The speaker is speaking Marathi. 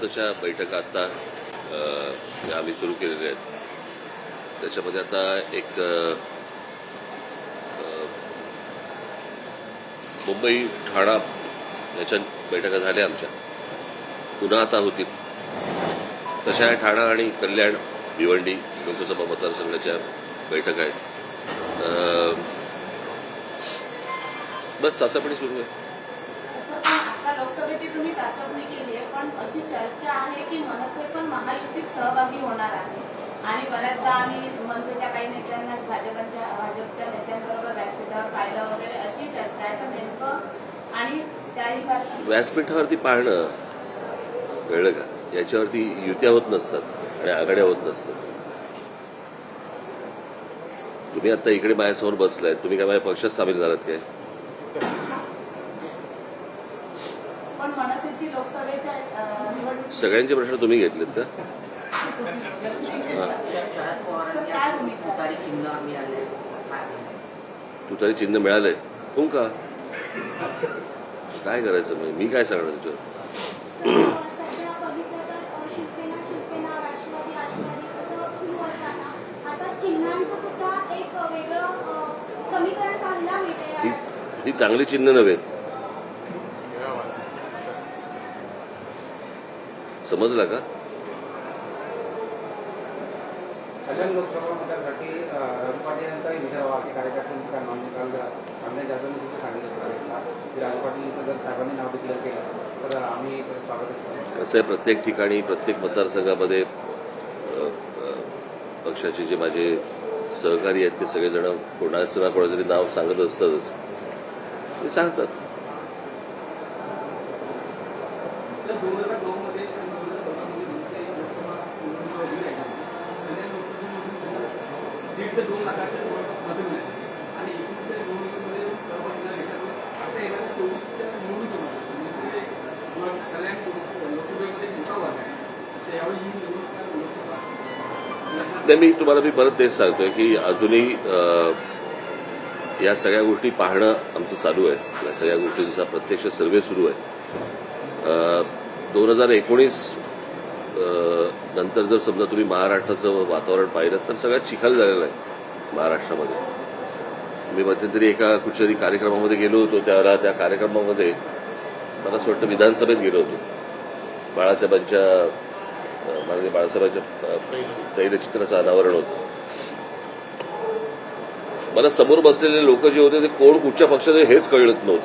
पदाधिकाऱ्यांच्या बैठका आता आम्ही सुरू केलेल्या आहेत. त्याच्यामध्ये आता एक मुंबई ठाणा याच्या बैठका झाल्या आमच्या. पुन्हा आता होतील. तशा ठाणा आणि कल्याण भिवंडी लोकसभा मतदारसंघाच्या बैठका आहेत. बस चाचपणी सुरू आहे तसं पण आता लोकसभेची तुम्ही चाचपणी केली आहे पण अशी चर्चा आहे की मनसे पण महायुतीत सहभागी होणार आहे. आणि बऱ्याचदा आम्ही मनसेच्या काही नेत्यांना भाजपच्या भाजपच्या नेत्यांबरोबर व्यासपीठावर पाहिलं वगैरे अशी चर्चा आहे. तर नेमकं आणि त्याही व्यासपीठावरती पाहणं कळलं का? याच्यावरती युत्या होत नसतात आणि आघाड्या होत नसतात. तुम्ही आता इकडे माझ्यासमोर बसलाय. तुम्ही काय माझ्या पक्षात सामील झालात काय? सगळ्यांचे प्रश्न तुम्ही घेतलेत का? तुतारी चिन्ह चिन्ह मिळालंय. हो का? काय करायचं मग? मी काय सांगणार त्याच्यावर? सध्या बघितलं तर अ, शिवसेना शिवसेना राष्ट्रवादी राष्ट्रवादी असं सुरू असताना आता चिन्हांचं सुद्धा एक वेगळं अ, समीकरण पाहायला मिळते ही ही चांगली चिन्ह नव्हेत समजला का? कल्याण लोकसभा मतदारसाठी अ, रवी पाटील यांचाही विचार व्हावा की कार्यकर्त्यांचं काय नाव निकाल आमदार जाधवने सुद्धा सांगितलं होतं की राजू पाटील यांचं जर साहेबांनी नाव डिक्लेअर केलं तर आम्ही स्वागतच करू कसं आहे प्रत्येक ठिकाणी प्रत्येक मतदारसंघामध्ये पक्षाचे जे माझे सहकारी आहेत ते सगळेजण कोणाचं ना कोणाचं नाव सांगत असतातच. ते सांगतात दोन हजार नऊ मध्ये दोन हजार चौदामध्ये नुसते लोकसभा निवडणुका उभी राहिल्या कल्याण लोकसभेमध्ये दीड ते दोन लाखाच्या जवळपास मतं मिळाली आणि एकोणीसच्या निवडणुकीमध्ये सहभागी घेतल्यामुळे आता येणाऱ्या चोवीसच्या निवडणुकीमध्ये म्हणजे व कल्याण लोकसभेमध्ये मोठा वर्ग आहे तर यावेळी ही निवडणूक काय लोकसभा नाही मी तुम्हाला मी परत तेच सांगतोय की अजूनही या सगळ्या गोष्टी पाहणं आमचं चालू आहे. या सगळ्या गोष्टींचा प्रत्यक्ष सर्वे सुरू आहे. दोन हजार एकोणीस नंतर जर समजा तुम्ही महाराष्ट्राचं वातावरण पाहिलं तर सगळ्यात चिखल झालेला आहे महाराष्ट्रामध्ये. मी मध्यंतरी एका कुठच्यातरी कार्यक्रमामध्ये गेलो होतो त्यावेळेला त्या कार्यक्रमामध्ये मला असं वाटतं विधानसभेत गेलो होतो. बाळासाहेबांच्या माननीय बाळासाहेबांच्या तैलचित्राचं अनावरण होतं. मला समोर बसलेले लोक जे होते ते कोण कुठच्या पक्षाचे हेच कळत नव्हतं.